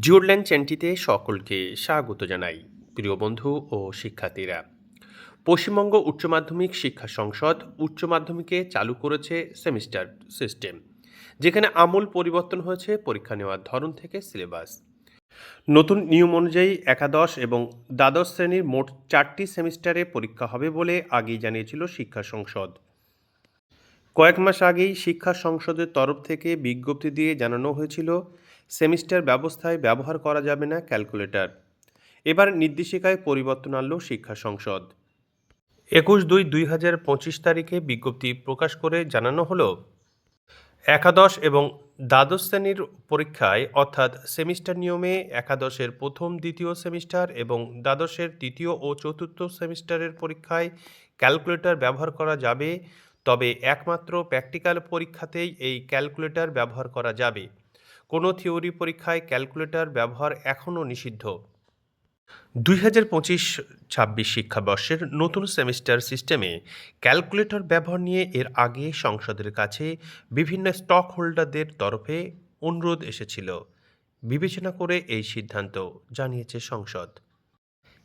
জিওরল্যান চ্যানেলটিতে সকলকে স্বাগত জানাই, প্রিয় বন্ধু ও শিক্ষার্থীরা। পশ্চিমবঙ্গ উচ্চ মাধ্যমিক শিক্ষা সংসদ উচ্চ মাধ্যমিকে চালু করেছে সেমিস্টার সিস্টেম, যেখানে আমূল পরিবর্তন হয়েছে পরীক্ষা নেওয়ার ধরন থেকে সিলেবাস। নতুন নিয়ম অনুযায়ী একাদশ এবং দ্বাদশ শ্রেণির মোট চারটি সেমিস্টারে পরীক্ষা হবে বলে আগেই জানিয়েছিল শিক্ষা সংসদ। কয়েক মাস আগেই শিক্ষা সংসদের তরফ থেকে বিজ্ঞপ্তি দিয়ে জানানো হয়েছিল সেমিস্টার ব্যবস্থায় ব্যবহার করা যাবে না ক্যালকুলেটর। এবার নির্দেশিকায় পরিবর্তন আনল শিক্ষা সংসদ। একুশ দুই দুই হাজার পঁচিশ তারিখে বিজ্ঞপ্তি প্রকাশ করে জানানো হলো, একাদশ এবং দ্বাদশ শ্রেণির পরীক্ষায় অর্থাৎ সেমিস্টার নিয়মে একাদশের প্রথম, দ্বিতীয় সেমিস্টার এবং দ্বাদশের তৃতীয় ও চতুর্থ সেমিস্টারের পরীক্ষায় ক্যালকুলেটর ব্যবহার করা যাবে, তবে একমাত্র প্র্যাকটিক্যাল পরীক্ষাতেই এই ক্যালকুলেটর ব্যবহার করা যাবে। কোনো থিওরি পরীক্ষায় ক্যালকুলেটর ব্যবহার এখনও নিষিদ্ধ। দুই হাজার পঁচিশ ছাব্বিশ শিক্ষাবর্ষের নতুন সেমিস্টার সিস্টেমে ক্যালকুলেটর ব্যবহার নিয়ে এর আগে সংসদের কাছে বিভিন্ন স্টক হোল্ডারদের তরফে অনুরোধ এসেছিল। বিবেচনা করে এই সিদ্ধান্ত জানিয়েছে সংসদ।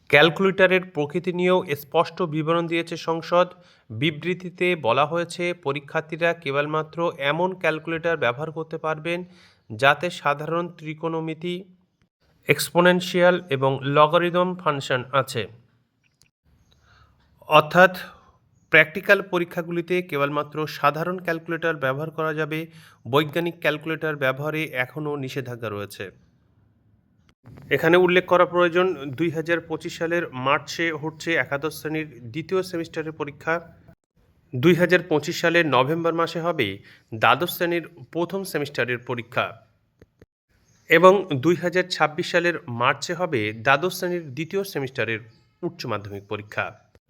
ক্যালকুলেটরের প্রকৃতি নিয়েও স্পষ্ট বিবরণ দিয়েছে সংসদ। বিবৃতিতে বলা হয়েছে, পরীক্ষার্থীরা কেবলমাত্র এমন ক্যালকুলেটর ব্যবহার করতে পারবেন যাতে সাধারণ ত্রিকোণমিতি এক্সপোনেনশিয়াল এবং লগারিদম ফাংশন আছে। অর্থাৎ প্র্যাকটিক্যাল পরীক্ষাগুলিতে কেবলমাত্র সাধারণ ক্যালকুলেটর ব্যবহার করা যাবে, বৈজ্ঞানিক ক্যালকুলেটর ব্যবহারে এখনও নিষেধাজ্ঞা রয়েছে। এখানে উল্লেখ করা প্রয়োজন, দুই হাজার পঁচিশ সালের মার্চে হচ্ছে একাদশ শ্রেণির দ্বিতীয় সেমিস্টারের পরীক্ষা। দুই হাজার পঁচিশ সালের নভেম্বর মাসে হবে দ্বাদশ শ্রেণির প্রথম সেমিস্টারের পরীক্ষা। এবং দুই হাজার ছাব্বিশ সালের মার্চে হবে দ্বাদশ শ্রেণির দ্বিতীয় সেমিস্টারের উচ্চ মাধ্যমিক পরীক্ষা।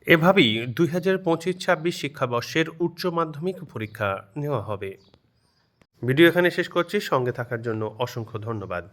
এভাবেই দুই হাজার পঁচিশ ছাব্বিশ শিক্ষাবর্ষের উচ্চ মাধ্যমিক পরীক্ষা নেওয়া হবে। ভিডিও এখানে শেষ করছি। সঙ্গে থাকার জন্য অসংখ্য ধন্যবাদ।